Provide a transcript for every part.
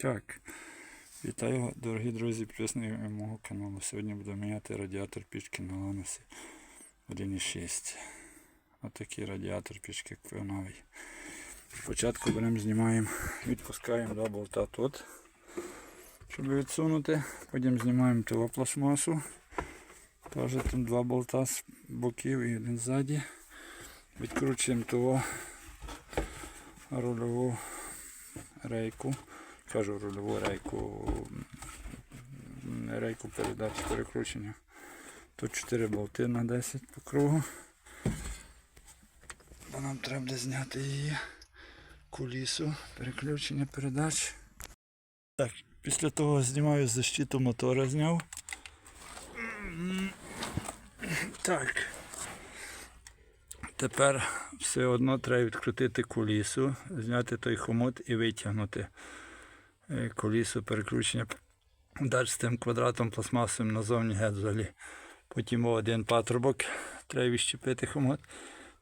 Так, вітаю, дорогі друзі, підписники мого каналу. Сьогодні буду міняти радіатор пічки на Ланосі 1.6. Отакий радіатор пічки новий. Спочатку беремо, знімаємо, відпускаємо два болта тут, щоб відсунути. Потім знімаємо ту пластмасу. Теж там два болта з боків і один ззаді. Відкручуємо того рульову рейку. Кажу рульову рейку. Рейку передач перекручення. Тут 4 болти на 10 по кругу. Бо нам треба буде зняти її кулісу, переключення передач. Так, після того знімаю защиту мотора зняв. Так. Тепер все одно треба відкрутити кулісу, зняти той хомут і витягнути колісо переключення. Далі з тим квадратом пластмасовим назовні геть взагалі. Потім один патрубок треба відщепити хомут,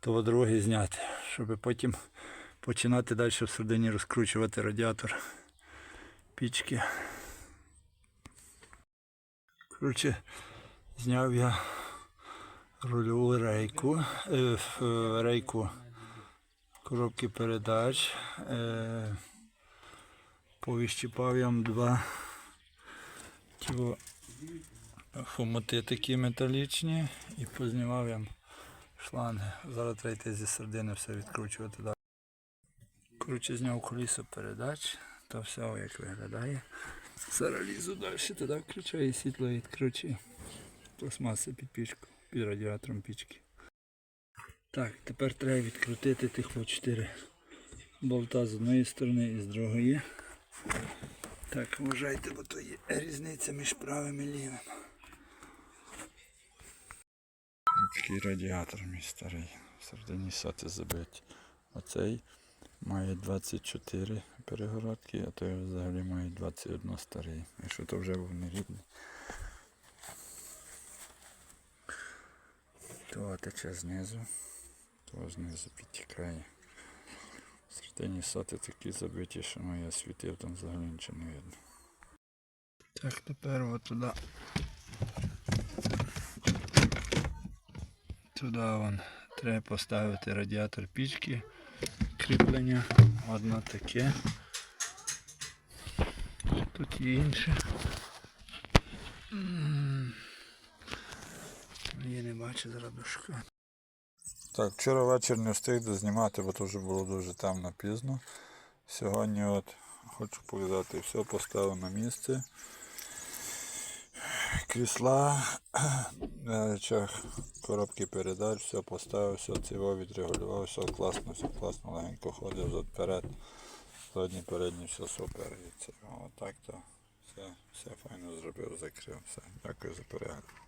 то другий зняти, щоб потім починати далі всередині розкручувати радіатор пічки. Коротше, зняв я рульову рейку, е, е, рейку коробки передач. Е, повіщипав я два хомути такі металічні і познімав я шланги. Зараз треба йти зі середини все відкручувати далі. Коротше, зняв колесо передач, то все як виглядає. Зараз лізу далі, туди включаю світло і відкручую. Пластмаси під пічку, під радіатором пічки. Так, тепер треба відкрутити тих по 4 болта з одної сторони і з другої. Так, вважайте, бо то є різниця між правим і лівим. Такий радіатор мій старий. Всередині соти забиті. Оцей має 24 перегородки, а той взагалі має 21 старий. Якщо то вже був нерідний. То тече знизу, то знизу підтікає. Всередині соти такі забиті, що ну, я світив, там взагалі нічого не видно. Так, тепер от туди. Туди вон треба поставити радіатор пічки, кріплення. Одно таке. Тут є інше. Я не бачу зараз дошка. Так, вчора вечір не встиг дознімати, бо то вже було дуже темно пізно. Сьогодні от хочу повідати, все поставив на місце. Крісла, на речах, коробки передач, все поставив, все ціво відрегулював, все класно, все класно, легенько ходив зад вперед. Задній, передній, все супер. І це, отак то все, все файно зробив, закрив. Все. Дякую за перегляд.